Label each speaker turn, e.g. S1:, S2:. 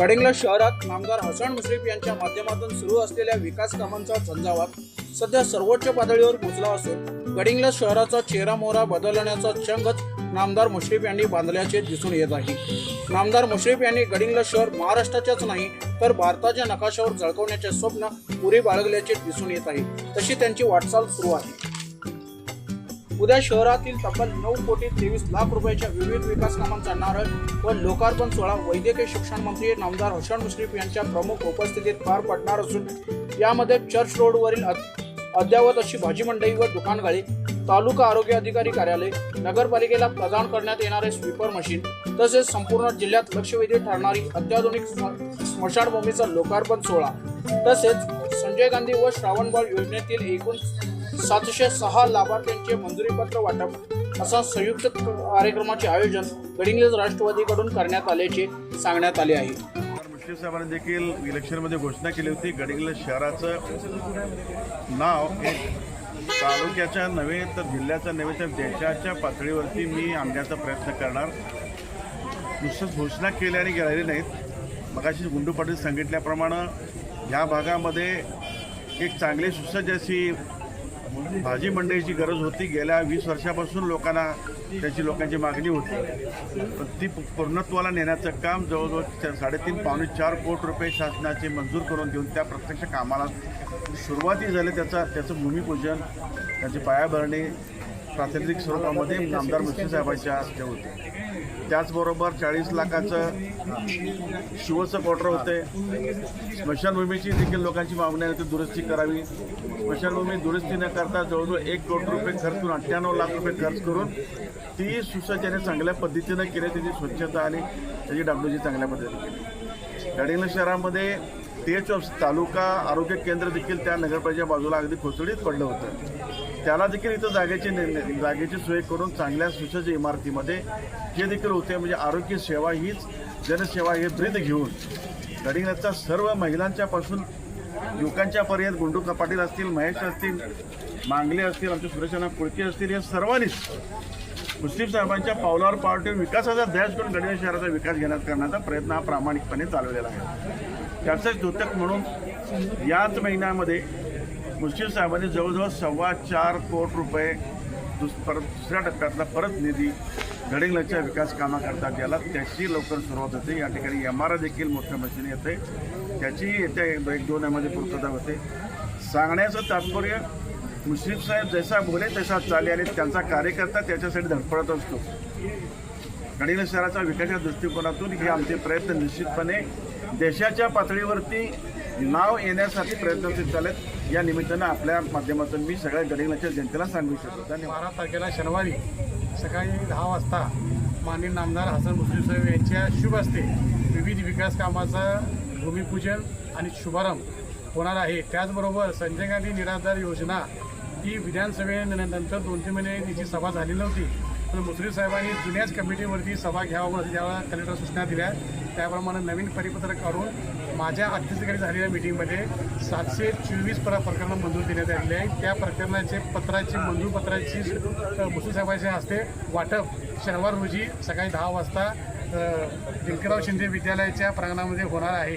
S1: गडिंग्लज शहरात नामदार हसन मुश्रीफ यांच्या माध्यमातून सुरू असलेल्या विकास कामांचा झंझावात सध्या सर्वोच्च पातळीवर पोहोचला असून गडिंग्लज शहराचा चेहरा मोहरा बदलण्याचा चंगच नामदार मुश्रीफ यांनी बांधल्याचे दिसून येत आहे. नामदार मुश्रीफ यांनी गडिंग्लज शहर महाराष्ट्राच्याच नाही तर भारताच्या नकाशावर झळकवण्याचे स्वप्न पुरे बाळगल्याचे दिसून येत आहे. तशी त्यांची वाटचाल सुरू आहे. उद्या शहरातील तब्बल नऊ कोटी तेवीस लाख रुपयाच्या विविध विकास कामांचा नारळ व लोकार्पण सोहळा वैद्यकीय शिक्षण मंत्री नामदार हसन मुश्रीफ यांच्या प्रमुख उपस्थितीत पार पडणार असून यामध्ये चर्च रोडवरील अद्ययावत अशी भाजी मंडई व दुकानगाळी तालुका आरोग्य अधिकारी कार्यालय नगरपालिकेला प्रदान करण्यात येणारे स्वीपर मशीन तसेच संपूर्ण जिल्ह्यात लक्षवेधी ठरणारी अत्याधुनिक स्म- स्मशानभूमीचा लोकार्पण सोहळा तसेच संजय गांधी व श्रावणबाळ योजनेतील एकूण सातशे सहा लाभार्थ्यांचे मंजुरीपत्र वाटप. असा संयुक्त कार्यक्रमाचे आयोजन गडिंग्लज राष्ट्रवादीकडून करण्यात आल्याचे सांगण्यात आले आहे.
S2: मुश्रीफ साहेबांनी देखील इलेक्शनमध्ये घोषणा केली होती. गडिंग्लज शहराचं नाव एक तालुक्याच्या नव्हे तर जिल्ह्याचं नव्हे तर देशाच्या पातळीवरती मी आणण्याचा प्रयत्न करणार. नुसतंच घोषणा केल्याने गेलेली नाहीत. मगाशी गुंडू पाटील सांगितल्याप्रमाणे ह्या भागामध्ये एक चांगली सुसज्ज अशी भाजी मंडईची गरज होती. गेल्या वीस वर्षापासून लोकांना त्याची लोकांची मागणी होती. पण ती पूर्णत्वाला नेण्याचं काम जवळजवळ साडेतीन पावणे चार कोटी रुपये शासनाचे मंजूर करून देऊन त्या प्रत्यक्ष कामाला सुरुवाती झाली. त्याचा त्याचं भूमिपूजन त्याची पायाभरणी प्रातिनिधिक स्वरूपामध्ये आमदार मुश्रीफ साहेबांच्या हस्ते होते. त्याचबरोबर चाळीस लाखाचं शिवचं क्वार्टर होते. स्मशानभूमीची देखील लोकांची मागणी आहे ती दुरुस्ती करावी. स्मशानभूमी दुरुस्ती न करता जवळजवळ एक कोटी रुपये खर्च करून अठ्ठ्याण्णव लाख रुपये खर्च करून ती सुसज्जने चांगल्या पद्धतीनं केली त्याची स्वच्छता आणि त्याची डागडुजी चांगल्या पद्धतीने केली. गडिंग शहरामध्ये तेच तालुका आरोग्य केंद्र देखील त्या नगरपालिकेच्या बाजूला अगदी खोचडीत पडलं होतं. त्याला देखील इथं जागेची जागेची सोय करून चांगल्या सुसज्ज इमारतीमध्ये जे देखील होते म्हणजे आरोग्य सेवा हीच जनसेवा हे ब्रीद घेऊन गडिंग्लजचा सर्व महिलांच्या पासून युवकांच्या पर्यंत गुंडू पाटील असतील महेश असतील मांगले असतील आमचे सुरेशाना कुळके असतील या सर्वांनीच मुस्लिम साहेबांच्या पावलावर पावलं ठेवून विकासाचा ध्यास करून गडिंग्लज शहराचा विकास घेण्यात करण्याचा प्रयत्न हा प्रामाणिकपणे चालवलेला आहे. त्याचंच द्योतक म्हणून याच महिन्यामध्ये मुस्लिम साहेबांनी जवळजवळ सव्वा चार कोट रुपये दुस परत दुसऱ्या टप्प्यातला परत निधी गडिंग्लजच्या विकास कामाकरता गेला त्याची लवकर सुरुवात होते. या ठिकाणी एम आर देखील मोठ्या मशीन येते. त्याची येत्या एक दोन यामध्ये पूर्तता होते. सांगण्याचं तात्पर्य मुश्रीफ साहेब जैसा बोले तसा चाले आणि त्यांचा कार्यकर्ता त्याच्यासाठी धडपडत असतो. गडिंग्लज शहराच्या विकासाच्या दृष्टिकोनातून हे आमचे प्रयत्न निश्चितपणे देशाच्या पातळीवरती नाव येण्यासाठी प्रयत्नशील चालत या निमित्तानं आपल्या माध्यमातून मी सगळ्या गडिंग्लजच्या जनतेला सांगू शकतो. धन्यवाद.
S3: बारा तारखेला शनिवारी सकाळी दहा वाजता माननीय नामदार हसन मुस्लिम साहेब यांच्या शुभ हस्ते विविध विकास कामाचं भूमिपूजन आणि शुभारंभ होणार आहे. त्याचबरोबर संजय गांधी निराधार योजना ही विधानसभेनंतर दोन तीन महिने तिची सभा झाली नव्हती पण मुसरी साहेबांनी जुन्याच कमिटीवरती सभा घ्यावं असं ज्यावेळेला कलेक्टर सूचना दिल्या त्याप्रमाणे नवीन परिपत्रक काढून माझ्या अध्यक्षतेखाली झालेल्या मिटिंगमध्ये सातशे चोवीस प्र प्रकरणं मंजूर देण्यात आलेली आहे त्या प्रकरणाचे पत्राची मंजूर पत्राची मुसरी साहेबांच्या हस्ते वाटप शनिवार रोजी सकाळी दहा वाजता अ, शिंदे विद्यालयाच्या प्रांगणामध्ये होणार आहे.